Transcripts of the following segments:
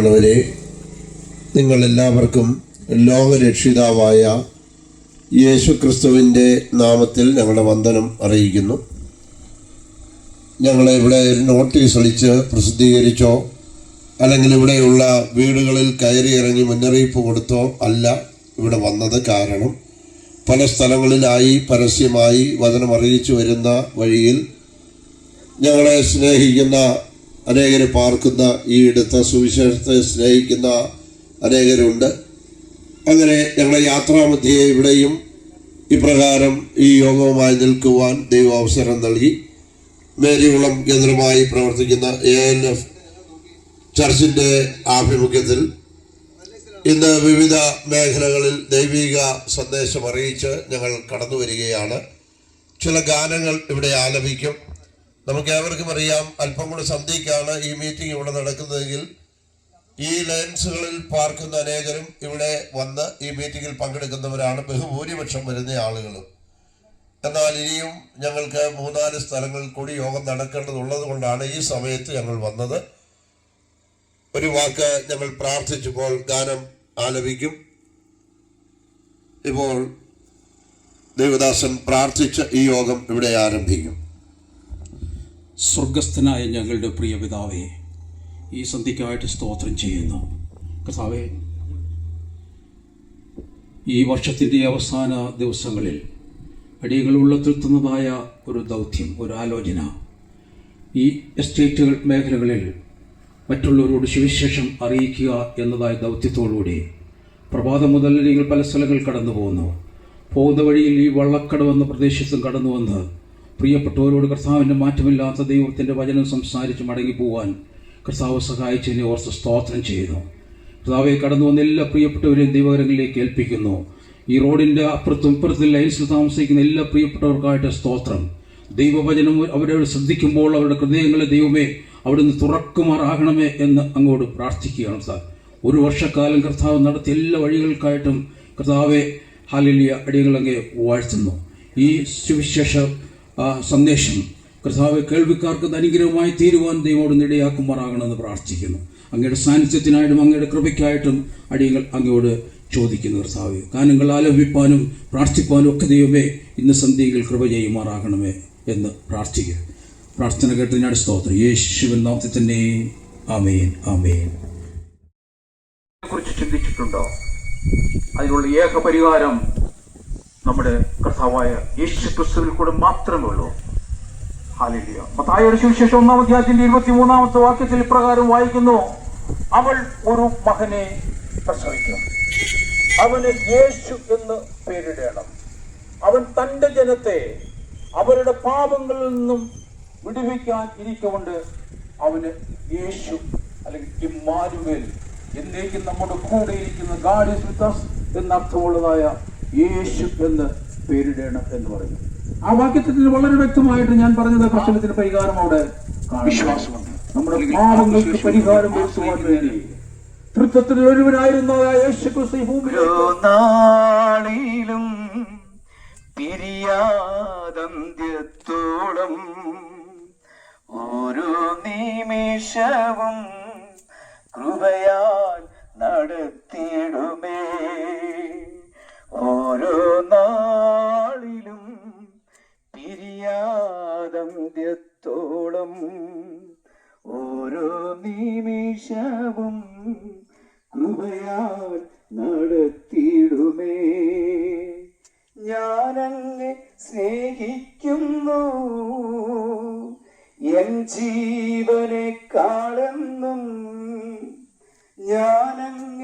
പ്രിയമുള്ളവരെ നിങ്ങളെല്ലാവർക്കും ലോകരക്ഷിതാവായ യേശു ക്രിസ്തുവിന്റെ നാമത്തിൽ ഞങ്ങളുടെ വന്ദനം അറിയിക്കുന്നു. ഞങ്ങളെ ഇവിടെ നോട്ടീസ് അളിച്ച് പ്രസിദ്ധീകരിച്ചോ അല്ലെങ്കിൽ ഇവിടെയുള്ള വീടുകളിൽ കയറി ഇറങ്ങി മുന്നറിയിപ്പ് കൊടുത്തോ അല്ല ഇവിടെ വന്നത് കാരണം പല സ്ഥലങ്ങളിലായി പരസ്യമായി വചനം അറിയിച്ചു വരുന്ന വഴിയിൽ ഞങ്ങളെ സ്നേഹിക്കുന്ന അനേകരെ പാർക്കുന്ന ഈ ഇടത്ത് സുവിശേഷത്തെ സ്നേഹിക്കുന്ന അനേകരുണ്ട്. അങ്ങനെ ഞങ്ങളുടെ യാത്രാമധ്യേ ഇവിടെയും ഇപ്രകാരം ഈ യോഗവുമായി നിൽക്കുവാൻ ദൈവം അവസരം നൽകി. മേരികുളം കേന്ദ്രമായി പ്രവർത്തിക്കുന്ന എ എൻ എഫ് ചർച്ചിന്റെ ആഭിമുഖ്യത്തിൽ ഇന്ന് വിവിധ മേഖലകളിൽ ദൈവിക സന്ദേശം അറിയിച്ച് ഞങ്ങൾ കടന്നു വരികയാണ് ചില ഗാനങ്ങൾ ഇവിടെ ആലപിക്കും. നമുക്ക് ഏവർക്കും അറിയാം അല്പം കൂടെ സന്ധ്യയ്ക്കാണ് ഈ മീറ്റിംഗ് ഇവിടെ നടക്കുന്നതെങ്കിൽ ഈ ലെൻസുകളിൽ പാർക്കുന്ന അനേകരും ഇവിടെ വന്ന് ഈ മീറ്റിംഗിൽ പങ്കെടുക്കുന്നവരാണ്. ബഹുഭൂരിപക്ഷം വരുന്ന ആളുകളും. എന്നാൽ ഇനിയും ഞങ്ങൾക്ക് മൂന്നാൽ സ്ഥലങ്ങളിൽ കൂടി യോഗം നടക്കേണ്ടതുള്ളത് കൊണ്ടാണ് ഈ സമയത്ത് ഞങ്ങൾ വന്നത്. ഒരു വാക്ക് ഞങ്ങൾ പ്രാർത്ഥിച്ചപ്പോൾ ഗാനം ആലപിക്കും. ഇപ്പോൾ ദേവദാസൻ പ്രാർത്ഥിച്ച് ഈ യോഗം ഇവിടെ ആരംഭിക്കും. സ്വർഗസ്ഥനായ ഞങ്ങളുടെ പ്രിയ പിതാവേ ഈ സന്ധിക്കായിട്ട് സ്തോത്രം ചെയ്യുന്നു. കർത്താവേ ഈ വർഷത്തിന്റെ അവസാന ദിവസങ്ങളിൽ അടികൾ ഉള്ളത്തിരുത്തുന്നതായ ഒരു ദൗത്യം ഒരു ആലോചന. ഈ എസ്റ്റേറ്റുകൾ മേഖലകളിൽ മറ്റുള്ളവരോട് സുവിശേഷം അറിയിക്കുക എന്നതായ ദൗത്യത്തോടുകൂടി പ്രഭാതം മുതൽ നിങ്ങൾ പല സ്ഥലങ്ങൾ കടന്നു പോകുന്നു പോകുന്ന വഴിയിൽ ഈ വള്ളക്കടവ് എന്ന പ്രദേശത്തും കടന്നു വന്ന് പ്രിയപ്പെട്ടവരോട് കർത്താവിന്റെ മാറ്റമില്ലാത്ത ദൈവത്തിന്റെ വചനം സംസാരിച്ച് മടങ്ങിപ്പോവാൻ കർത്താവ് സഹായിച്ചതിനെ ഓർത്ത് സ്തോത്രം ചെയ്തു കർത്താവെ കടന്നു വന്ന എല്ലാ പ്രിയപ്പെട്ടവരെയും ദൈവകരങ്ങളിലേക്ക് ഏൽപ്പിക്കുന്നു. ഈ റോഡിന്റെ അപ്പുറത്തും ഇപ്പുറത്തും ലൈൻസിൽ താമസിക്കുന്ന എല്ലാ പ്രിയപ്പെട്ടവർക്കായിട്ട് സ്തോത്രം. ദൈവവചനം അവരവർ ശ്രദ്ധിക്കുമ്പോൾ അവരുടെ ഹൃദയങ്ങളെ ദൈവമേ അവിടുന്ന് തുറക്കുമാറാകണമേ എന്ന് അങ്ങോട്ട് പ്രാർത്ഥിക്കുകയാണ് സാർ. ഒരു വർഷക്കാലം കർത്താവ് നടത്തിയ എല്ലാ വഴികൾക്കായിട്ടും കർത്താവെ ഹാലിലിയ അടികളങ്ങെ വാഴ്ത്തുന്നു. ഈ സുവിശേഷ സന്ദേശം കർത്താവ് കേൾവിക്കാർക്ക് അനുഗ്രഹമായി തീരുവാൻ ദൈവോട് നിടയാക്കുമാറാകണമെന്ന് പ്രാർത്ഥിക്കുന്നു. അങ്ങയുടെ സാന്നിധ്യത്തിനായിട്ടും അങ്ങയുടെ കൃപയ്ക്കായിട്ടും അടിയങ്ങൾ അങ്ങയോട് ചോദിക്കുന്നു കർത്താവ്. കാനങ്ങൾ ആലപിപ്പാനും പ്രാർത്ഥിപ്പാനും ഒക്കെ ദൈവമേ ഇന്ന് സന്ധ്യയിൽ കൃപ ചെയ്യുമാറാകണമേ എന്ന് പ്രാർത്ഥിക്കുക. പ്രാർത്ഥന കേട്ട് ഞാൻ സ്തോത്രം. യേശുവിൻ നാമത്തിൽ തന്നെ. ആമേൻ. ആമേൻ. കുറിച്ച് ചിന്തിച്ചിട്ടുണ്ടോ? അതിനുള്ള ഏക പരിഹാരം നമ്മുടെ കർത്താവായ യേശു ക്രിസ്തുവിൽ കൂടെ മാത്രമേ ഉള്ളൂ ഹാലിലിയ മത്തായ സുവിശേഷം ഒന്നാം അധ്യായത്തിന്റെ ഇരുപത്തി മൂന്നാമത്തെ വാക്യത്തിൽ ഇപ്രകാരം വായിക്കുന്നു. അവൾ ഒരു മകനെ പ്രസവിക്കും. അവന് യേശു എന്ന് പേരിടണം. അവൻ തന്റെ ജനത്തെ അവരുടെ പാപങ്ങളിൽ നിന്നും വിടുവിക്കാൻ ഇരിക്കൊണ്ട് അവന് യേശു അല്ലെങ്കിൽ എന്നേക്കും നമ്മുടെ കൂടെ ഇരിക്കുന്ന ഗാഡ് ഇസ് വിത്ത് എന്നർത്ഥമുള്ളതായ യേശു എന്ന് പേരിടണം എന്ന് പറയുന്നു ആ വാക്യത്തിൽ വളരെ വ്യക്തമായിട്ട് ഞാൻ പറഞ്ഞത് പ്രശ്നത്തിന് പരിഹാരം അവിടെ വിശ്വാസമുണ്ട്. നമ്മുടെ പാപങ്ങൾക്ക് പരിഹാരം വരുത്തുവാൻ വേണ്ടി. തൃത്വത്തിൽ യേശു ക്രിസ്തു പിരിയാതന്ത്യത്തോളം ഓരോ നിമിഷവും കൃപയാൽ നടത്തിയിടുമേ. ഓരോ നാളിലും പിരിയാതന്ത്യത്തോളം ഓരോ നിമിഷവും കൃപയാൽ നടത്തിയിടുമേ. ഞാനങ്ങ് സ്നേഹിക്കുന്നു. എൻ ജീവനെക്കാളെന്നും ഞാനങ്ങെ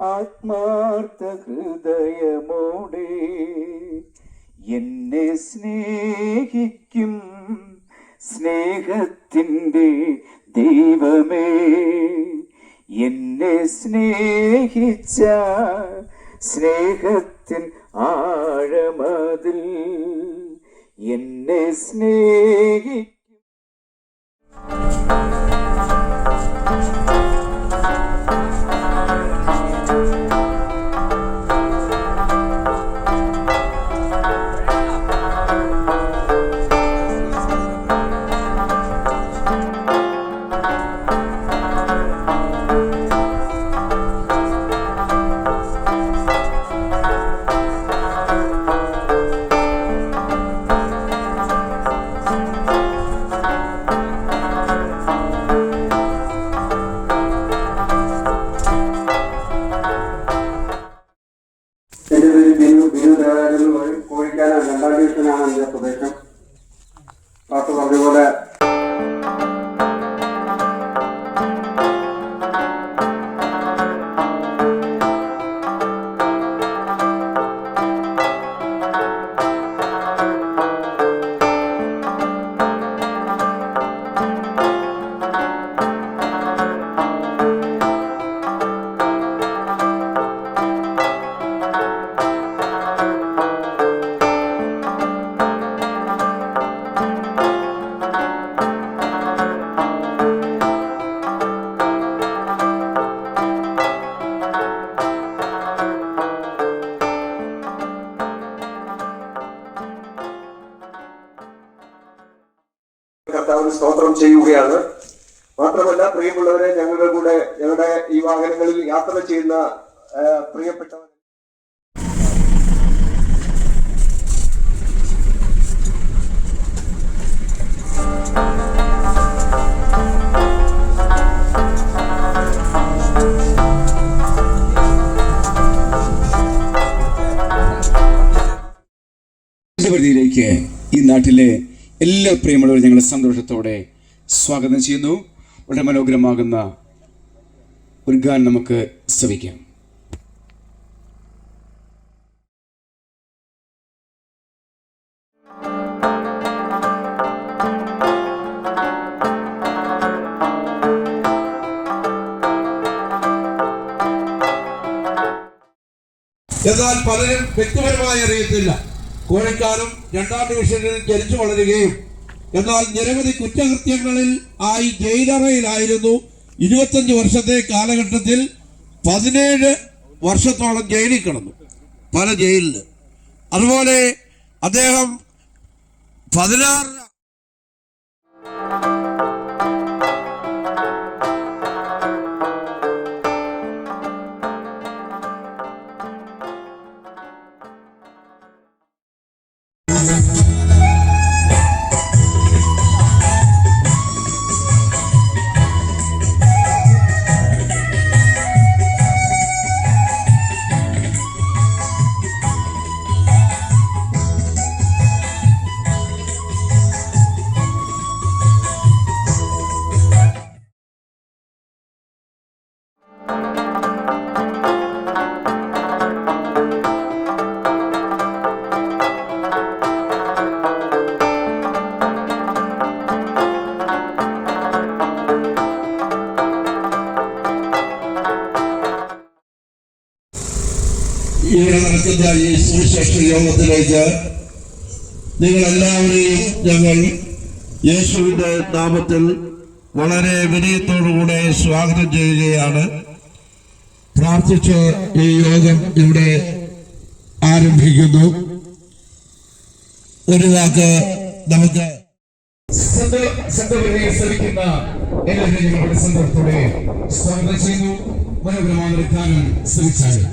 ആത്മാർത്ഥ ഹൃദയമോടെ എന്നെ സ്നേഹിക്കും സ്നേഹത്തിന്റെ ദൈവമേ. എന്നെ സ്നേഹിച്ച സ്നേഹത്തിൻ ആഴമതിൽ എന്നെ സ്നേഹിക്കും പ്രിയമുള്ളവരെ ഞങ്ങളുടെ കൂടെ ഞങ്ങളുടെ ഈ വാഹനങ്ങളിൽ യാത്ര ചെയ്യുന്ന പ്രിയപ്പെട്ടവർ. പരിധിയിലേക്ക് ഈ നാട്ടിലെ എല്ലാ പ്രിയമുള്ളവരും ഞങ്ങളെ സന്തോഷത്തോടെ സ്വാഗതം ചെയ്യുന്നു. വളരെ മനോഹരമാകുന്ന ഒരു ഗാനം നമുക്ക് ശ്രവിക്കാം. എന്നാൽ പലരും വ്യക്തിപരമായി അറിയത്തില്ല. കോഴിക്കാരും രണ്ടാം ഡിവിഷനിൽ ജനിച്ചു വളരുകയും എന്നാൽ നിരവധി കുറ്റകൃത്യങ്ങളിൽ ആയി ജയിലറയിലായിരുന്നു. ഇരുപത്തഞ്ച് വർഷത്തെ കാലഘട്ടത്തിൽ പതിനേഴ് വർഷത്തോളം ജയിലിൽ കിടന്നു പല ജയിലിൽ അതുപോലെ അദ്ദേഹം പതിനാറ് നടക്കുന്ന ഈ സുവിശേഷ യോഗത്തിലേക്ക് നിങ്ങളെല്ലാവരെയും ഞങ്ങൾ യേശുവിന്റെ നാമത്തിൽ വളരെ വിനയത്തോടുകൂടെ സ്വാഗതം ചെയ്യുകയാണ്. പ്രാർത്ഥിച്ച് ഈ യോഗം ഇവിടെ ആരംഭിക്കുന്നു. ഒരു വാക്ക് നമുക്ക് ശ്രമിക്കുന്ന എല്ലാവരെയും സന്ദർഭത്തോടെ സ്വാഗതം ചെയ്യുന്നു. മനോഹരമായ ശ്രമിച്ചാലും